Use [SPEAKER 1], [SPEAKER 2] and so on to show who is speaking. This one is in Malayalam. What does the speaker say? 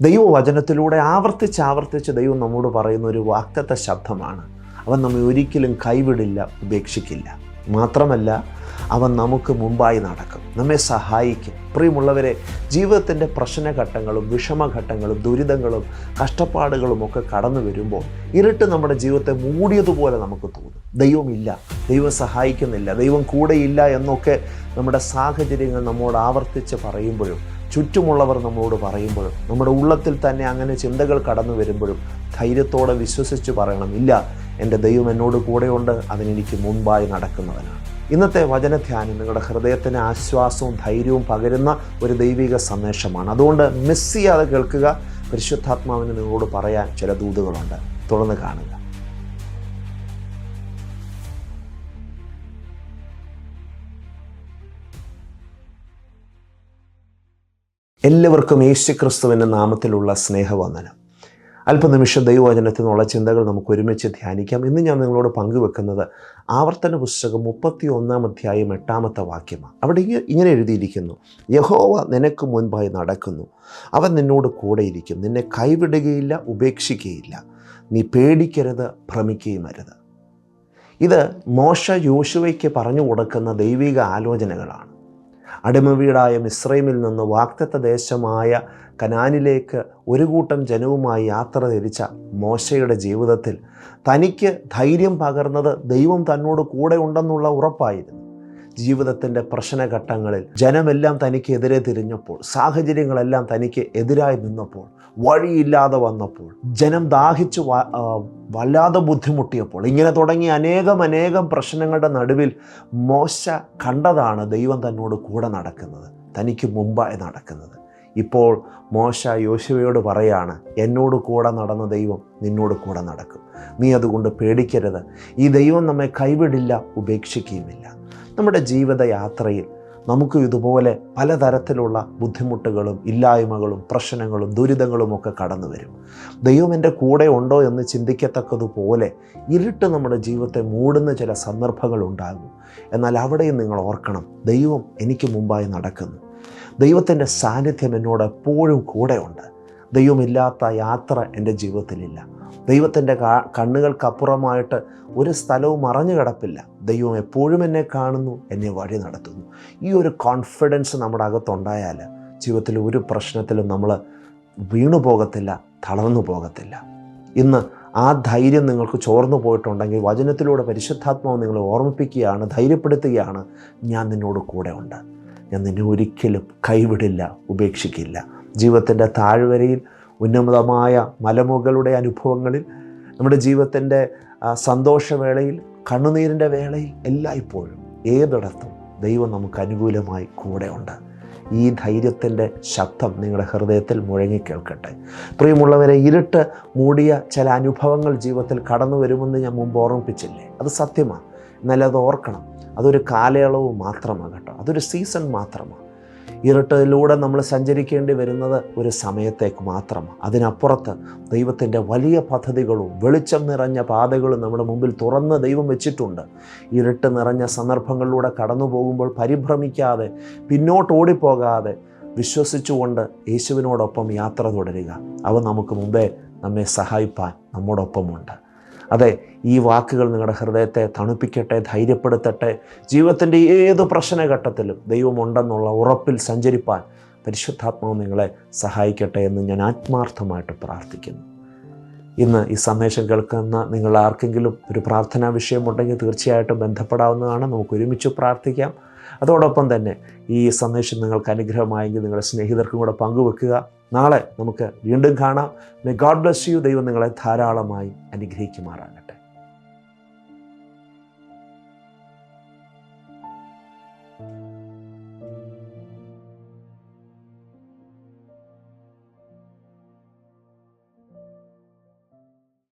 [SPEAKER 1] ദൈവവചനത്തിലൂടെ ആവർത്തിച്ച് ആവർത്തിച്ച് ദൈവം നമ്മോട് പറയുന്ന ഒരു വാക്തത്വ ശബ്ദമാണ്. അവൻ നമ്മെ ഒരിക്കലും കൈവിടില്ല ഉപേക്ഷിക്കില്ല. മാത്രമല്ല അവൻ നമുക്ക് മുമ്പായി നടക്കും. നമ്മെ സഹായിക്കും. പ്രിയമുള്ളവരെ ജീവിതത്തിന്റെ പ്രശ്നഘട്ടങ്ങളും വിഷമഘട്ടങ്ങളും ദുരിതങ്ങളും കഷ്ടപ്പാടുകളും ഒക്കെ കടന്നു വരുമ്പോൾ ഇരുട്ട് നമ്മുടെ ജീവിതത്തെ മൂടിയതുപോലെ നമുക്ക് തോന്നും. ദൈവമില്ല ദൈവം സഹായിക്കുന്നില്ല ദൈവം കൂടെയില്ല എന്നൊക്കെ നമ്മുടെ സാഹചര്യങ്ങൾ നമ്മോട് ആവർത്തിച്ച് പറയുമ്പോഴും ചുറ്റുമുള്ളവർ നമ്മളോട് പറയുമ്പോഴും നമ്മുടെ ഉള്ളത്തിൽ തന്നെ അങ്ങനെ ചിന്തകൾ കടന്നു വരുമ്പോഴും ധൈര്യത്തോടെ വിശ്വസിച്ച് പറയണം ഇല്ല എന്റെ ദൈവം എന്നോട് കൂടെയുണ്ട് അതിനെനിക്ക് മുൻപായി നടക്കുന്നവനാണ്. ഇന്നത്തെ വചനധ്യാനം നിങ്ങളുടെ ഹൃദയത്തിന് ആശ്വാസവും ധൈര്യവും പകരുന്ന ഒരു ദൈവിക സന്ദേശമാണ്. അതുകൊണ്ട് മിസ് ചെയ്യാതെ കേൾക്കുക പരിശുദ്ധാത്മാവിന് നിങ്ങളോട് പറയാൻ ചില ദൂതുകളുണ്ട്. തുടർന്ന് കാണുക. എല്ലാവർക്കും യേശു ക്രിസ്തുവിന്റെ നാമത്തിലുള്ള സ്നേഹവന്ദനം. അല്പനിമിഷം ദൈവവചനത്തിൽ നിന്നുള്ള ചിന്തകൾ നമുക്ക് ഒരുമിച്ച് ധ്യാനിക്കാം. ഇന്ന് ഞാൻ നിങ്ങളോട് പങ്കുവെക്കുന്നത് ആവർത്തന പുസ്തകം മുപ്പത്തി ഒന്നാം അധ്യായം എട്ടാമത്തെ വാക്യമാണ്. അവിടെ ഇങ്ങനെ എഴുതിയിരിക്കുന്നു. യഹോവ നിനക്ക് മുൻപായി നടക്കുന്നു. അവൻ നിന്നോട് കൂടെയിരിക്കും നിന്നെ കൈവിടുകയില്ല ഉപേക്ഷിക്കുകയില്ല നീ പേടിക്കരുത് ഭ്രമിക്കുകയും അരുത്. ഇത് മോശ യോശുവയ്ക്ക് പറഞ്ഞു കൊടുക്കുന്ന ദൈവിക ആലോചനകളാണ്. അടിമവീടായ മിശ്രൈമിൽ നിന്ന് വാക്തത്വ ദേശമായ കനാനിലേക്ക് ഒരു കൂട്ടം ജനവുമായി യാത്ര തിരിച്ച മോശയുടെ ജീവിതത്തിൽ തനിക്ക് ധൈര്യം പകർന്നത് ദൈവം തന്നോട് കൂടെ ഉണ്ടെന്നുള്ള ഉറപ്പായിരുന്നു. ജീവിതത്തിന്റെ പ്രശ്നഘട്ടങ്ങളിൽ ജനമെല്ലാം തനിക്ക് എതിരെ തിരിഞ്ഞപ്പോൾ സാഹചര്യങ്ങളെല്ലാം തനിക്ക് എതിരായി നിന്നപ്പോൾ വഴിയില്ലാതെ വന്നപ്പോൾ ജനം ദാഹിച്ചു വല്ലാതെ ബുദ്ധിമുട്ടിയപ്പോൾ ഇങ്ങനെ തുടങ്ങി അനേകം അനേകം പ്രശ്നങ്ങളുടെ നടുവിൽ മോശ കണ്ടതാണ് ദൈവം തന്നോട് കൂടെ നടക്കുന്നത് തനിക്ക് മുമ്പായി നടക്കുന്നത്. ഇപ്പോൾ മോശ യോശുവയോട് പറയാണ് എന്നോട് കൂടെ നടന്ന ദൈവം നിന്നോട് കൂടെ നടക്കും. നീ അതുകൊണ്ട് പേടിക്കരുത്. ഈ ദൈവം നമ്മെ കൈവിടില്ല ഉപേക്ഷിക്കുകയുമില്ല. നമ്മുടെ ജീവിതയാത്രയിൽ നമുക്ക് ഇതുപോലെ പലതരത്തിലുള്ള ബുദ്ധിമുട്ടുകളും ഇല്ലായ്മകളും പ്രശ്നങ്ങളും ദുരിതങ്ങളും ഒക്കെ കടന്നു വരും. ദൈവം എന്റെ കൂടെ ഉണ്ടോ എന്ന് ചിന്തിക്കത്തക്കതുപോലെ ഇരുട്ട് നമ്മുടെ ജീവിതത്തെ മൂടുന്ന ചില സന്ദർഭങ്ങൾ ഉണ്ടാകും. എന്നാൽ അവിടെയും നിങ്ങൾ ഓർക്കണം ദൈവം എനിക്ക് മുമ്പായി നടക്കുന്നു. ദൈവത്തിന്റെ സാന്നിധ്യം എന്നോട് എപ്പോഴും കൂടെയുണ്ട് ദൈവമില്ലാത്ത യാത്ര എന്റെ ജീവിതത്തിലില്ല. ദൈവത്തിന്റെ കണ്ണുകൾക്കപ്പുറമായിട്ട് ഒരു സ്ഥലവും മറഞ്ഞു കിടപ്പില്ല. ദൈവം എപ്പോഴും എന്നെ കാണുന്നു എന്നെ വഴി നടത്തുന്നു. ഈ ഒരു കോൺഫിഡൻസ് നമ്മുടെ അകത്തുണ്ടായാൽ ജീവിതത്തിൽ ഒരു പ്രശ്നത്തിലും നമ്മൾ വീണു പോകത്തില്ല തളർന്നു പോകത്തില്ല. ഇന്ന് ആ ധൈര്യം നിങ്ങൾക്ക് ചോർന്നു പോയിട്ടുണ്ടെങ്കിൽ വചനത്തിലൂടെ പരിശുദ്ധാത്മാവ് നിങ്ങളെ ഓർമ്മിപ്പിക്കുകയാണ് ധൈര്യപ്പെടുത്തുകയാണ്. ഞാൻ നിന്നോട് കൂടെ ഉണ്ട്. ഞാൻ നിന്നെ ഒരിക്കലും കൈവിടില്ല ഉപേക്ഷിക്കില്ല. ജീവിതത്തിന്റെ താഴ്വരയിൽ ഉന്നതമായ മലമുകളുടെ അനുഭവങ്ങളിൽ നമ്മുടെ ജീവിതത്തിന്റെ സന്തോഷവേളയിൽ കണ്ണുനീരിന്റെ വേളയിൽ എല്ലായ്പ്പോഴും ഏതിടത്തും ദൈവം നമുക്ക് അനുകൂലമായി കൂടെയുണ്ട്. ഈ ധൈര്യത്തിന്റെ ശബ്ദം നിങ്ങളുടെ ഹൃദയത്തിൽ മുഴങ്ങി കേൾക്കട്ടെ. പ്രിയമുള്ളവരെ ഇരുട്ട് മൂടിയ ചില അനുഭവങ്ങൾ ജീവിതത്തിൽ കടന്നു വരുമെന്ന് ഞാൻ മുമ്പ് ഓർമ്മിപ്പിച്ചില്ലേ? അത് സത്യമാണ്. എന്നാൽ അത് ഓർക്കണം. അതൊരു കാലയളവ് മാത്രമാണ് കേട്ടോ അതൊരു സീസൺ മാത്രമാണ്. ഇരുട്ടിലൂടെ നമ്മൾ സഞ്ചരിക്കേണ്ടി വരുന്നത് ഒരു സമയത്തേക്ക് മാത്രം അതിനപ്പുറത്ത് ദൈവത്തിന്റെ വലിയ പദ്ധതികളും വെളിച്ചം നിറഞ്ഞ പാതകളും നമ്മുടെ മുമ്പിൽ തുറന്ന് ദൈവം വെച്ചിട്ടുണ്ട്. ഇരുട്ട് നിറഞ്ഞ സന്ദർഭങ്ങളിലൂടെ കടന്നു പോകുമ്പോൾ പരിഭ്രമിക്കാതെ പിന്നോട്ട് ഓടിപ്പോകാതെ വിശ്വസിച്ചുകൊണ്ട് യേശുവിനോടൊപ്പം യാത്ര തുടരുക. അവ നമുക്ക് മുമ്പേ നമ്മെ സഹായിപ്പാൻ നമ്മോടൊപ്പമുണ്ട്. അതെ ഈ വാക്കുകൾ നിങ്ങളുടെ ഹൃദയത്തെ തണുപ്പിക്കട്ടെ ധൈര്യപ്പെടുത്തട്ടെ. ജീവിതത്തിന്റെ ഏത് പ്രശ്നഘട്ടത്തിലും ദൈവമുണ്ടെന്നുള്ള ഉറപ്പിൽ സഞ്ചരിപ്പാൻ പരിശുദ്ധാത്മാവ് നിങ്ങളെ സഹായിക്കട്ടെ എന്ന് ഞാൻ ആത്മാർത്ഥമായിട്ട് പ്രാർത്ഥിക്കുന്നു. ഇന്ന് ഈ സന്ദേശം കേൾക്കുന്ന നിങ്ങൾ ആർക്കെങ്കിലും ഒരു പ്രാർത്ഥനാ വിഷയമുണ്ടെങ്കിൽ തീർച്ചയായിട്ടും ബന്ധപ്പെടാവുന്നതാണ്. നമുക്ക് ഒരുമിച്ച് പ്രാർത്ഥിക്കാം. അതോടൊപ്പം തന്നെ ഈ സന്ദേശം നിങ്ങൾക്ക് അനുഗ്രഹമായെങ്കിൽ നിങ്ങളുടെ സ്നേഹിതർക്കും കൂടെ പങ്കുവെക്കുക. നാളെ നമുക്ക് വീണ്ടും കാണാം. മേ ഗോഡ് ബ്ലസ് യു ദൈവം നിങ്ങളെ ധാരാളമായി അനുഗ്രഹിക്കുമാറാകട്ടെ.